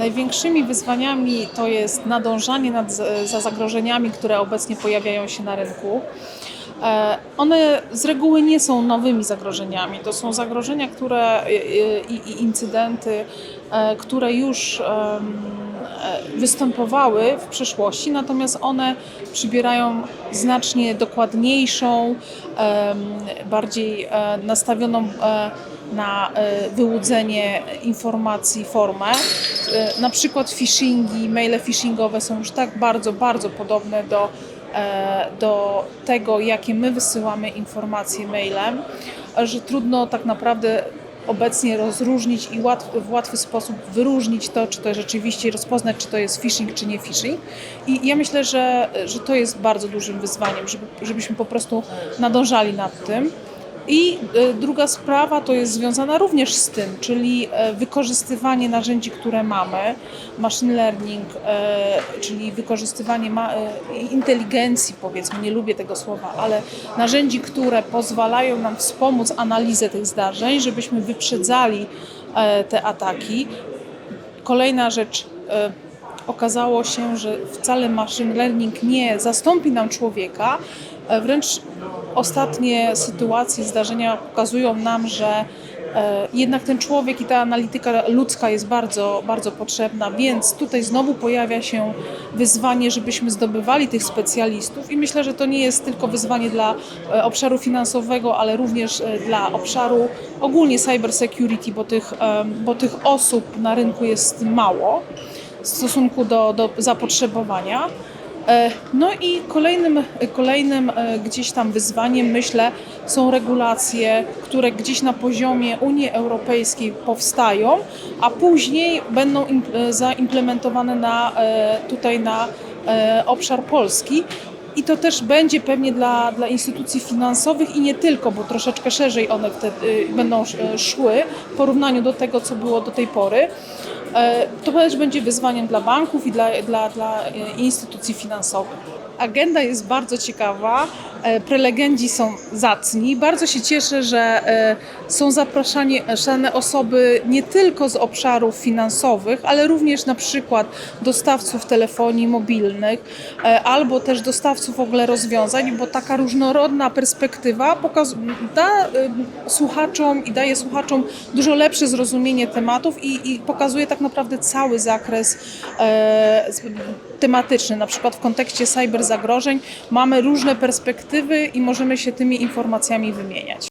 Największymi wyzwaniami to jest nadążanie nad, za zagrożeniami, które obecnie pojawiają się na rynku. E, One z reguły nie są nowymi zagrożeniami. To są zagrożenia, które i, i, i incydenty, e, które już e, występowały w przeszłości, natomiast one przybierają znacznie dokładniejszą, bardziej e, nastawioną e, na e, wyłudzenie informacji formę. E, Na przykład phishingi, maile phishingowe są już tak bardzo, bardzo podobne do, e, do tego, jakie my wysyłamy informacje mailem, że trudno tak naprawdę obecnie rozróżnić i łatw, w łatwy sposób wyróżnić to, czy to rzeczywiście rozpoznać, czy to jest phishing, czy nie phishing. I ja myślę, że, że to jest bardzo dużym wyzwaniem, żeby, żebyśmy po prostu nadążali nad tym. I e, druga sprawa to jest związana również z tym, czyli e, wykorzystywanie narzędzi, które mamy, machine learning, e, czyli wykorzystywanie inteligencji, powiedzmy, nie lubię tego słowa, ale narzędzi, które pozwalają nam wspomóc analizę tych zdarzeń, żebyśmy wyprzedzali te ataki. Kolejna rzecz. Okazało się, że wcale machine learning nie zastąpi nam człowieka. Wręcz ostatnie sytuacje, zdarzenia pokazują nam, że e, jednak ten człowiek i ta analityka ludzka jest bardzo, bardzo potrzebna, więc tutaj znowu pojawia się wyzwanie, żebyśmy zdobywali tych specjalistów i myślę, że to nie jest tylko wyzwanie dla e, obszaru finansowego, ale również e, dla obszaru ogólnie cyber security, bo tych, bo tych osób na rynku jest mało w stosunku do, do zapotrzebowania. E, No i kolejnym, kolejnym e, gdzieś tam wyzwaniem, myślę, są regulacje, które gdzieś na poziomie Unii Europejskiej powstają, a później będą e, zaimplementowane na, tutaj na obszar Polski. I to też będzie pewnie dla, dla instytucji finansowych i nie tylko, bo troszeczkę szerzej one będą sz- szły w porównaniu do tego, co było do tej pory. E, To też będzie wyzwaniem dla banków i dla, dla, dla e, instytucji finansowych. Agenda jest bardzo ciekawa, e, prelegenci są zacni. Bardzo się cieszę, że są zapraszane osoby nie tylko z obszarów finansowych, ale również na przykład dostawców telefonii mobilnych albo też dostawców w ogóle rozwiązań, bo taka różnorodna perspektywa da słuchaczom i daje słuchaczom dużo lepsze zrozumienie tematów i, i pokazuje tak naprawdę cały zakres e, tematyczny. Na przykład w kontekście cyberzagrożeń mamy różne perspektywy i możemy się tymi informacjami wymieniać.